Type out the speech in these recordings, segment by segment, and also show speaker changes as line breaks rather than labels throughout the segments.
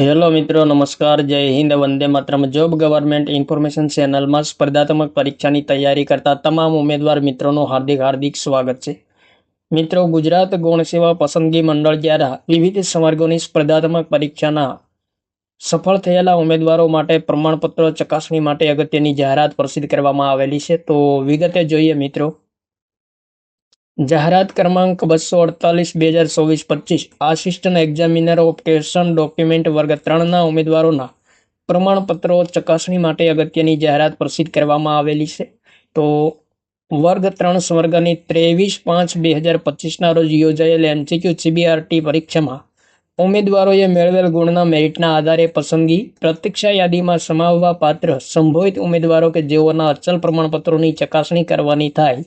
Hello મિત્રો, નમસ્કાર, જય હિન્દ, વંદે માત્રમ. જોબ ગવર્મેન્ટ ઇન્ફોર્મેશન ચેનલમાં સ્પર્ધાત્મક પરીક્ષાની તૈયારી કરતા તમામ ઉમેદવાર મિત્રોનું હાર્દિક હાર્દિક સ્વાગત છે. મિત્રો, ગુજરાત ગૌણ સેવા પસંદગી મંડળ દ્વારા વિવિધ સંવર્ગોની સ્પર્ધાત્મક પરીક્ષાના સફળ થયેલા ઉમેદવારો માટે પ્રમાણપત્ર ચકાસણી માટે અગત્યની જાહેરાત પ્રસિદ્ધ કરવામાં આવેલી છે. તો વિગતે જોઈએ મિત્રો જાહેરાત ક્રમાંક બસો અડતાલીસ, બે હજાર ચોવીસ, પચીસ. Assistant examiner of questioned document વર્ગ ત્રણના ઉમેદવારોના પ્રમાણપત્રો ચકાસણી માટે અગત્યની જાહેરાત પ્રસિદ્ધ કરવામાં આવેલી છે. તો વર્ગ ત્રણ સ્વર્ગની ત્રેવીસ પાંચ, બે હજાર પચીસના રોજ યોજાયેલ એમસીક્યુ સીબીઆરટી પરીક્ષામાં ઉમેદવારોએ મેળવેલ ગુણના મેરિટના આધારે પસંદગી, પ્રતીક્ષા યાદીમાં સમાવવા પાત્ર સંભવિત ઉમેદવારો કે જેઓના અચલ પ્રમાણપત્રોની ચકાસણી કરવાની થાય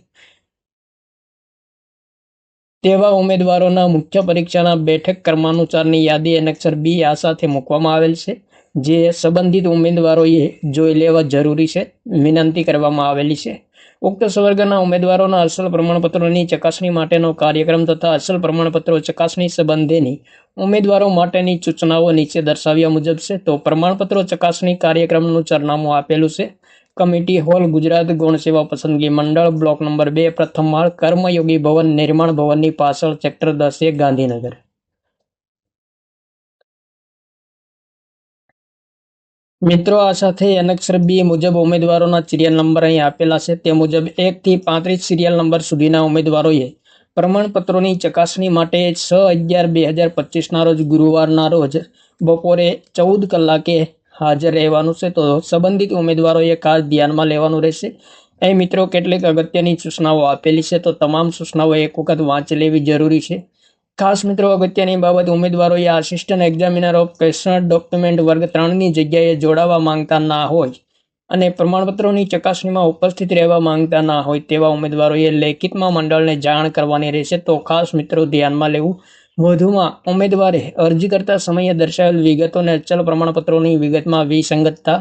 તેવા ઉમેદવારોના મુખ્ય પરીક્ષાના બેઠક ક્રમાનુસારની યાદી એનેક્ષર બી આ સાથે મૂકવામાં આવેલ છે, જે સંબંધિત ઉમેદવારોએ જોઈ લેવા જરૂરી છે, વિનંતી કરવામાં આવેલી છે. ઉક્ત સવર્ગના ઉમેદવારોના અસલ પ્રમાણપત્રોની ચકાસણી માટેનો કાર્યક્રમ તથા અસલ પ્રમાણપત્રો ચકાસણી સંબંધેની ઉમેદવારો માટેની સૂચનાઓ નીચે દર્શાવ્યા મુજબ છે. તો પ્રમાણપત્રો ચકાસણી કાર્યક્રમનું સરનામું આપેલું છે. કમિટી હોલ, ગુજરાત ગૌણ સેવા પસંદગી મંડળ, બ્લોક નંબર બે, પ્રથમ માળ, કર્મયોગી ભવન, નિર્માણ ભવનની પાછળ, સેક્ટર દસ, ગાંધીનગર. મિત્રો, આ સાથે અનક્ષર બી મુજબ ઉમેદવારોના સિરિયલ નંબર અહીં આપેલા છે. તે મુજબ એકથી પાંત્રીસ સિરિયલ નંબર સુધીના ઉમેદવારોએ પ્રમાણપત્રોની ચકાસણી માટે છ અગિયાર બે હજાર પચીસના રોજ ગુરુવારના રોજ બપોરે ચૌદ કલાકે હાજર રહેવાનું છે. તો સંબંધિત ઉમેદવારોએ ખાસ ધ્યાનમાં લેવાનું રહેશે. અહીં મિત્રો, કેટલીક અગત્યની સૂચનાઓ આપેલી છે. તો તમામ સૂચનાઓ એક વખત વાંચી લેવી જરૂરી છે. ખાસ મિત્રો, અગત્યની બાબત ઉમેદવારોએ assistant examiner of question document વર્ગ ત્રણની જગ્યાએ જોડાવા માંગતા ના હોય અને પ્રમાણપત્રોની ચકાસણીમાં ઉપસ્થિત રહેવા માંગતા ના હોય તેવા ઉમેદવારોએ લેખિતમાં મંડળને જાણ કરવાની રહેશે. તો ખાસ મિત્રો, ધ્યાનમાં લેવું. વધુમાં, ઉમેદવારે અરજી કરતા સમયે દર્શાવેલ વિગતોને અચલ પ્રમાણપત્રોની વિગતમાં વિસંગતતા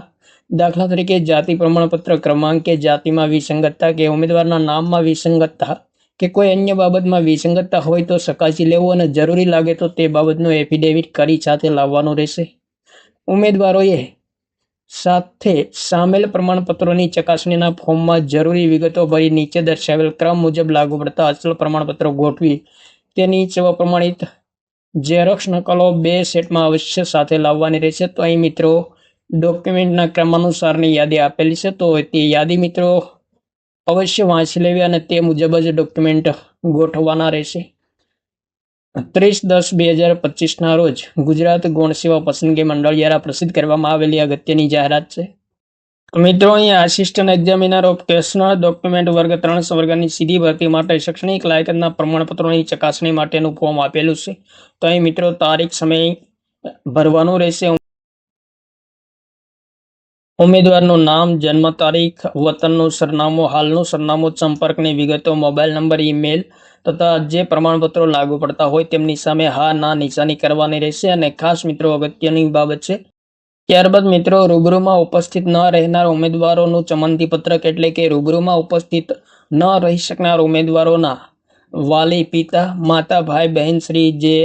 દાખલા તરીકે જાતિ પ્રમાણપત્ર ક્રમાંક કે જાતિમાં વિસંગતતા કે ઉમેદવારના નામમાં વિસંગતતા કે કોઈ અન્ય બાબતમાં વિસંગતતા હોય તો ચકાસી લેવું અને જરૂરી લાગે તો તે બાબતનો એફિડેવિટ કરી સાથે લાવવાનો રહેશે. ઉમેદવારોએ સાથે સામેલ પ્રમાણપત્રોની ચકાસણીના ફોર્મમાં જરૂરી વિગતો ભરી નીચે દર્શાવેલ ક્રમ મુજબ લાગુ પડતા અચલ પ્રમાણપત્રો ગોઠવી તેની સેવા પ્રમાણિત ઝેરોક્ષ નકલો બે સેટમાં અવશ્ય સાથે લાવવાની રહેશે. તો અહીં મિત્રો ડોક્યુમેન્ટના ક્રમાનુસારની યાદી આપેલી છે. તો તે યાદી મિત્રો અવશ્ય વાંચી લેવી અને તે મુજબ જ ડોક્યુમેન્ટ ગોઠવવાના રહેશે. ત્રીસ દસ બે હજાર પચીસના રોજ ગુજરાત ગૌણ સેવા પસંદગી મંડળ દ્વારા પ્રસિદ્ધ કરવામાં આવેલી અગત્યની જાહેરાત છે. મિત્રો અહીંયા assistant examiner of questioned document વર્ગ ત્રણ વર્ગની સીધી ભરતી માટે શૈક્ષણિક લાયકાતના પ્રમાણપત્રોની ચકાસણી માટેનું ફોર્મ આપેલું છે. તો અહીં મિત્રો, તારીખ, સમય ભરવાનું રહેશે. ઉમેદવારનું નામ, જન્મ તારીખ, વતનનું સરનામું, હાલનું સરનામું, સંપર્કની વિગતો, મોબાઈલ નંબર, ઈમેલ તથા જે પ્રમાણપત્રો લાગુ પડતા હોય તેમની સામે હા, ના, નિશાની કરવાની રહેશે અને ખાસ મિત્રો, અગત્યની બાબત છે. ત્યારબાદ મિત્રો, રૂબરૂમાં ઉપસ્થિત ન રહેનાર ઉમેદવારોનું ચમંતી પત્રક એટલે કે રૂબરૂમાં ઉપસ્થિત ન રહી શકનાર ઉમેદવારોના વાલી પિતા, માતા, ભાઈ, બહેન, શ્રી, જે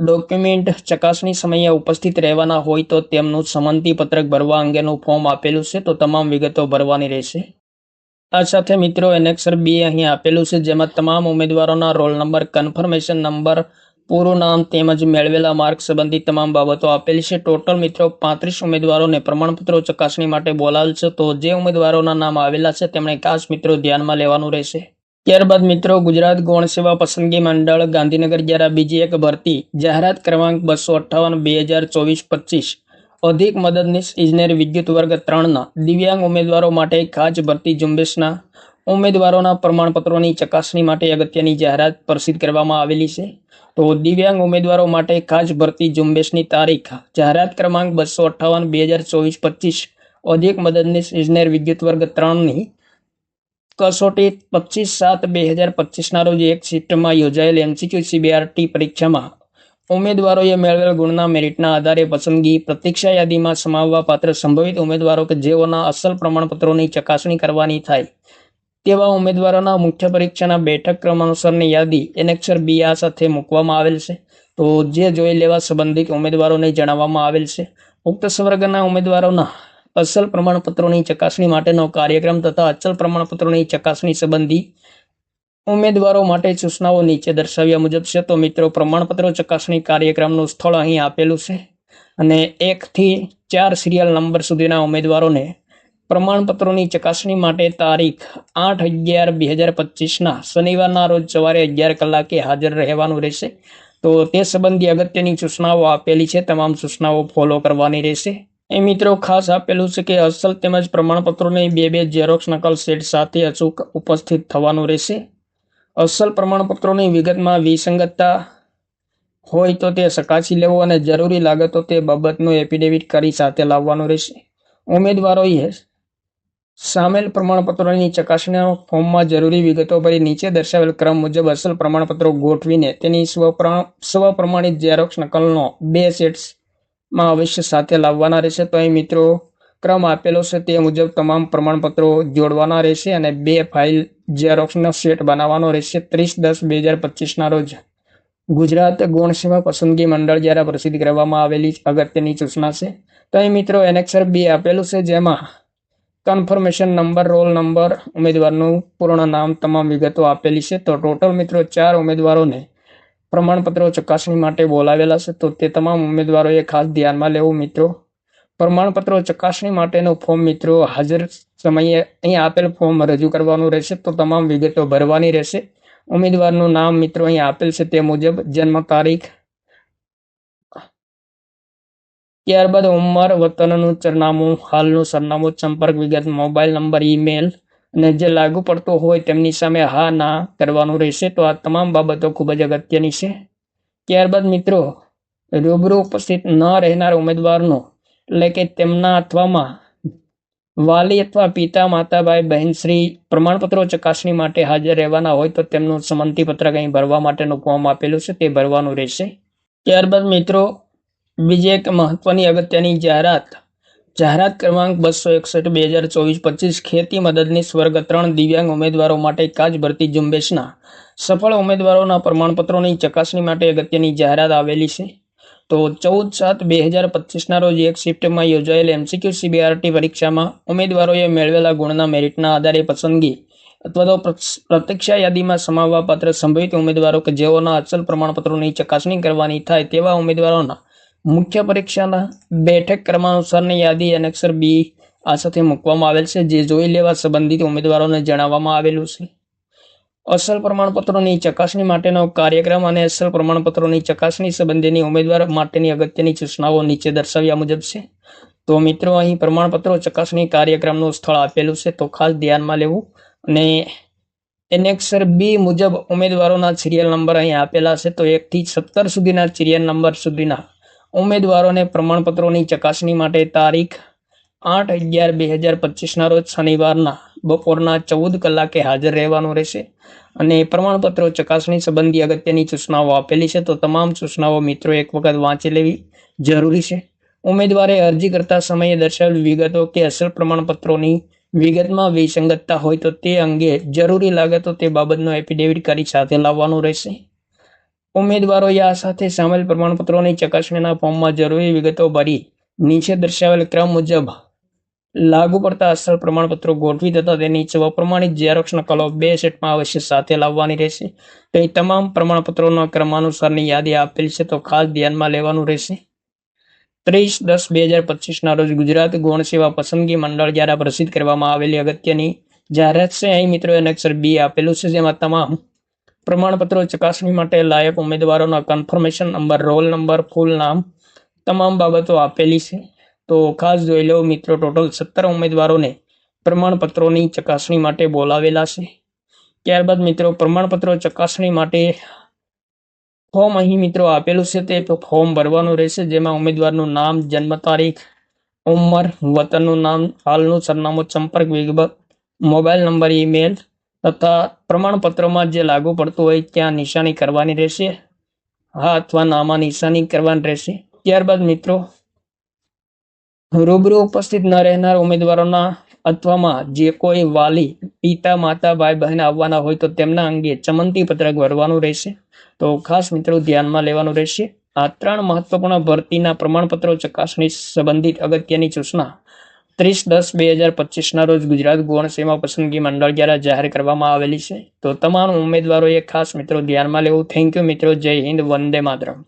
ડોક્યુમેન્ટ ચકાસણી સમયે ઉપસ્થિત રહેવાના હોય તો તેમનું સંમતિ પત્રક ભરવા અંગેનું ફોર્મ આપેલું છે, તો તમામ વિગતો ભરવાની રહેશે. આ સાથે મિત્રો એનેક્સર બી અહીં આપેલું છે, જેમાં તમામ ઉમેદવારોના રોલ નંબર, કન્ફર્મેશન નંબર, પૂરું નામ તેમજ મેળવેલા માર્ક સંબંધિત તમામ બાબતો આપેલી છે. ટોટલ મિત્રો પાંત્રીસ ઉમેદવારોને પ્રમાણપત્રો ચકાસણી માટે બોલાવેલ છે, તો જે ઉમેદવારોના નામ આવેલા છે, તેમણે ખાસ મિત્રો ધ્યાનમાં લેવાનું રહેશે. ત્યારબાદ મિત્રો, ગુજરાત ગૌણ સેવા પસંદગી મંડળ ગાંધીનગર દ્વારા બીજી એક ભરતી જાહેરાત ક્રમાંક બસો અઠ્ઠાવન બે હજાર ચોવીસ પચીસ. અધિક મદદનીશ ઇજનેર વિદ્યુત વર્ગ ત્રણના દિવ્યાંગ ઉમેદવારો માટે ખાસ ભરતી ઝુંબેશના ઉમેદવારોના પ્રમાણપત્રોની ચકાસણી માટે અગત્યની જાહેરાત પ્રસિદ્ધ કરવામાં આવેલી છે. તો દિવ્યાંગ ઉમેદવારો માટે ખાસ ભરતી ઝુંબેશની તારીખ, જાહેરાત ક્રમાંક બસો અઠ્ઠાવન બે હજાર ચોવીસ પચીસ. અધિક મદદનીશ ઇજનેર વિદ્યુત વર્ગ ત્રણની કસોટી પચીસ સાત બે હજાર પચીસના રોજ એક શિફ્ટમાં યોજાયેલ એમસીક્યુ સીબીઆરટી પરીક્ષામાં ઉમેદવારોએ મેળવેલ ગુણના મેરિટના આધારે પસંદગી પ્રતીક્ષા યાદીમાં સમાવવા પાત્ર સંભવિત ઉમેદવારો કે જેઓના અસલ પ્રમાણપત્રોની ચકાસણી કરવાની થાય તેવા ઉમેદવારોના મુખ્ય પરીક્ષાના બેઠક ક્રમાનુસારની યાદી એનેક્ષર બી આ સાથે મૂકવામાં આવેલ છે. તો જે જોઈ લેવા સંબંધિત ઉમેદવારોને જણાવવામાં આવેલ છે. ઉક્ત સ્વર્ગના ઉમેદવારોના અસલ પ્રમાણપત્રોની ચકાસણી માટેનો કાર્યક્રમ તથા અચલ પ્રમાણપત્રોની ચકાસણી સંબંધી ઉમેદવારો માટે સૂચનાઓ નીચે દર્શાવ્યા મુજબ છે. તો મિત્રો, પ્રમાણપત્રો ચકાસણી કાર્યક્રમનું સ્થળ અહીં આપેલું છે અને એકથી ચાર સિરિયલ નંબર સુધીના ઉમેદવારોને પ્રમાણપત્રોની ચકાસણી માટે તારીખ આઠ અગિયાર બે હજાર પચીસના શનિવારના રોજ સવારે અગિયાર કલાકે હાજર રહેવાનું રહેશે. તો તે સંબંધી અગત્યની સૂચનાઓ આપેલી છે. તમામ સૂચનાઓ ફોલો કરવાની રહેશે. એ મિત્રો ખાસ આપેલું છે કે અસલ તેમજ પ્રમાણપત્રોની બે બે ઝેરોક્સ નકલ સેટ સાથે અચૂક ઉપસ્થિત થવાનું રહેશે. અસલ પ્રમાણપત્રોની વિગતમાં વિસંગતતા હોય તો તે ચકાસી લેવું અને જરૂરી લાગે તો તે બાબતનું એફિડેવિટ કરી સાથે લાવવાનું રહેશે. ઉમેદવારોએ સામેલ પ્રમાણપત્રોની ચકાસણીના ફોર્મમાં જરૂરી વિગતો ભરી નીચે દર્શાવેલ ક્રમ મુજબ અસલ પ્રમાણપત્રો ગોઠવીને તેની સ્વપ્ર- સ્વપ્રમાણિત ઝેરોક્ષ નકલનો બે સેટ્સમાં અવશ્ય સાથે લાવવાના રહેશે. તો અહીં મિત્રો, ક્રમ આપેલો છે તે મુજબ તમામ પ્રમાણપત્રો જોડવાના રહેશે અને બે ફાઇલ ઝેરોક્સનો સેટ બનાવવાનો રહેશે. ત્રીસ દસ બે હજાર પચીસના રોજ. ગુજરાત ગૌણ પસંદગી મંડળ દ્વારા પ્રસિદ્ધ કરવામાં આવેલી અગત્યની સૂચના છે. તો અહીં મિત્રો, એનેક્સર બી આપેલું છે, જેમાં કન્ફર્મેશન નંબર રોલ નંબર ઉમેદવારનું પૂર્ણ નામ તમામ વિગતો આપેલી છે. તો ટોટલ મિત્રો ચાર ઉમેદવારોને પ્રમાણપત્રો ચકાસણી માટે બોલાવેલા છે, તો તે તમામ ઉમેદવારોએ ખાસ ધ્યાનમાં લેવું મિત્રો. પ્રમાણપત્રો ચકાસણી માટેનું ફોર્મ મિત્રો હાજર સમયે અહીં આપેલ ફોર્મ રજૂ કરવાનું રહેશે, તો તમામ વિગતો ભરવાની રહેશે. ઉમેદવારનું નામ મિત્રો અહીં આપેલ છે, તે મુજબ જન્મ તારીખ, ત્યારબાદ ઉંમર, વતનનું સરનામું હાલનું સરનામું, સંપર્ક વિગત, મોબાઈલ નંબર, ઈમેલ અને જે લાગુ પડતો હોય તેમની સામે હા, ના કરવાનું રહેશે. તો આ તમામ બાબતો ખૂબ જ અગત્યની છે. ત્યારબાદ મિત્રો, રૂબરૂ ઉપસ્થિત ન રહેનાર ઉમેદવારનો, એટલે કે તેમના અથવામાં, વાલી અથવા પિતા માતા ભાઈ બહેન પ્રમાણપત્રો ચકાસણી માટે હાજર રહેવાના હોય તો તેમનું સંમતિ કંઈ ભરવા માટેનું ફોર્મ આપેલું છે. તે ભરવાનું રહેશે. ત્યારબાદ મિત્રો, બીજી એક મહત્વની અગત્યની જાહેરાત જાહેરાત ક્રમાંક બસો એકસઠ, બે હજાર ચોવીસ, પચીસ, ખેતી મદદની સ્વર્ગ ત્રણ દિવ્યાંગ ઉમેદવારો માટે કાજ ભરતી ઝુંબેશના સફળ ઉમેદવારોના પ્રમાણપત્રોની ચકાસણી માટે અગત્યની જાહેરાત આવેલી છે. તો ચૌદ સાત, બે હજાર પચીસના રોજ એક શિફ્ટમાં યોજાયેલ એમસીક્યુ સીબીઆરટી પરીક્ષામાં ઉમેદવારોએ મેળવેલા ગુણના મેરિટના આધારે પસંદગી અથવા તો પ્રતીક્ષા યાદીમાં સમાવવા પાત્ર સંભવિત ઉમેદવારો કે જેઓના અચલ પ્રમાણપત્રોની ચકાસણી કરવાની થાય તેવા ઉમેદવારોના મુખ્ય પરીક્ષાના બેઠક ક્રમાનુસારની યાદી એનેક્સર બી આ સાથે મૂકવામાં આવેલ છે, જે જોઈ લેવા સંબંધિત ઉમેદવારોને જણાવવામાં આવેલું છે. અસલ પ્રમાણપત્રોની ચકાસણી માટેનો કાર્યક્રમ અને અસલ પ્રમાણપત્રોની ચકાસણી સંબંધીની ઉમેદવાર માટેની અગત્યની સૂચનાઓ નીચે દર્શાવ્યા મુજબ છે. તો મિત્રો, અહીં પ્રમાણપત્રો ચકાસણી કાર્યક્રમનું સ્થળ આપેલું છે, તો ખાસ ધ્યાનમાં લેવું. અને એનેક્સર બી મુજબ ઉમેદવારોના સિરિયલ નંબર અહીં આપેલા છે, તો એકથી સત્તર સુધીના સિરિયલ નંબર સુધીના ઉમેદવારોને પ્રમાણપત્રોની ચકાસણી માટે તારીખ આઠ અગિયાર બે હજાર પચીસના રોજ શનિવારના બપોરના ચૌદ કલાકે હાજર રહેવાનું રહેશે. અને પ્રમાણપત્રો ચકાસણી સંબંધી અગત્યની સૂચનાઓ આપેલી છે, તો તમામ સૂચનાઓ મિત્રો એક વખત વાંચી લેવી જરૂરી છે. ઉમેદવારે અરજી કરતા સમયે દર્શાવેલ વિગતો કે અસલ પ્રમાણપત્રોની વિગતમાં વિસંગતતા હોય તો તે અંગે જરૂરી લાગે તો તે બાબતનો એફિડેવિટ કરી સાથે લાવવાનું રહેશે. ઉમેદવારોએ આ સાથે સામેલ પ્રમાણપત્રોની ચકાસણીના ફોર્મમાં જરૂરી વિગતો ભરી નીચે દર્શાવેલ ક્રમ મુજબ લાગુ પડતા અસલ પ્રમાણપત્રો ગોઠવી તથા તેની સ્વપ્રમાણિત ઝેરોક્ષ નકલો બે સેટમાં અવશ્ય સાથે લાવવાની રહેશે. અહીં તમામ પ્રમાણપત્રોના ક્રમાનુસારની યાદી આપેલ છે તો ખાસ ધ્યાનમાં લેવાનું રહેશે. ત્રીસ દસ બે હજાર પચીસના રોજ ગુજરાત ગૌણ સેવા પસંદગી મંડળ દ્વારા પ્રસિદ્ધ કરવામાં આવેલી અગત્યની જાહેરાત છે. અહીં મિત્રો અક્ષર બી આપેલું છે, જેમાં તમામ પ્રમાણપત્રો ચકાસણી માટે લાયક ઉમેદવારોના confirmation number roll number full નામ તમામ બાબતો આપેલી છે. તો ખાસ જોઈ લો મિત્રો ટોટલ સત્તર ઉમેદવારોને પ્રમાણપત્રોની ચકાસણી માટે બોલાવેલા છે. ત્યારબાદ મિત્રો, પ્રમાણપત્રો ચકાસણી માટે ફોર્મ અહીં મિત્રો આપેલું છે તે ફોર્મ ભરવાનું રહેશે, જેમાં ઉમેદવારનું નામ, જન્મ તારીખ, ઉંમર, વતનનું નામ, હાલનું સરનામું, સંપર્ક વિગત, મોબાઈલ નંબર ઈમેલ તથા પ્રમાણપત્રમાં જે લાગુ પડતું હોય ત્યાં નિશાની કરવાની રહેશે. હા, અથવા નામાં નિશાની કરવાની રહેશે. ત્યારબાદ મિત્રો, રૂબરૂ ઉપસ્થિત ન રહેનાર ઉમેદવારોના અથવામાં જે કોઈ વાલી પિતા, માતા, ભાઈ, બહેન આવવાના હોય તો તેમના અંગે ચમંતી પત્રક ભરવાનું રહેશે. તો ખાસ મિત્રો ધ્યાનમાં લેવાનું રહેશે. આ ત્રણ મહત્વપૂર્ણ ભરતીના પ્રમાણપત્રો ચકાસણી સંબંધિત અગત્યની સૂચના ત્રીસ દસ બે હજાર પચીસના રોજ ગુજરાત ગૌણ સેવા પસંદગી મંડળ દ્વારા જાહેર કરવામાં આવેલી છે. તો તમામ ઉમેદવારોએ ખાસ મિત્રો ધ્યાનમાં લેવું. થેન્ક યુ મિત્રો. જય હિન્દ. વંદે માતરમ.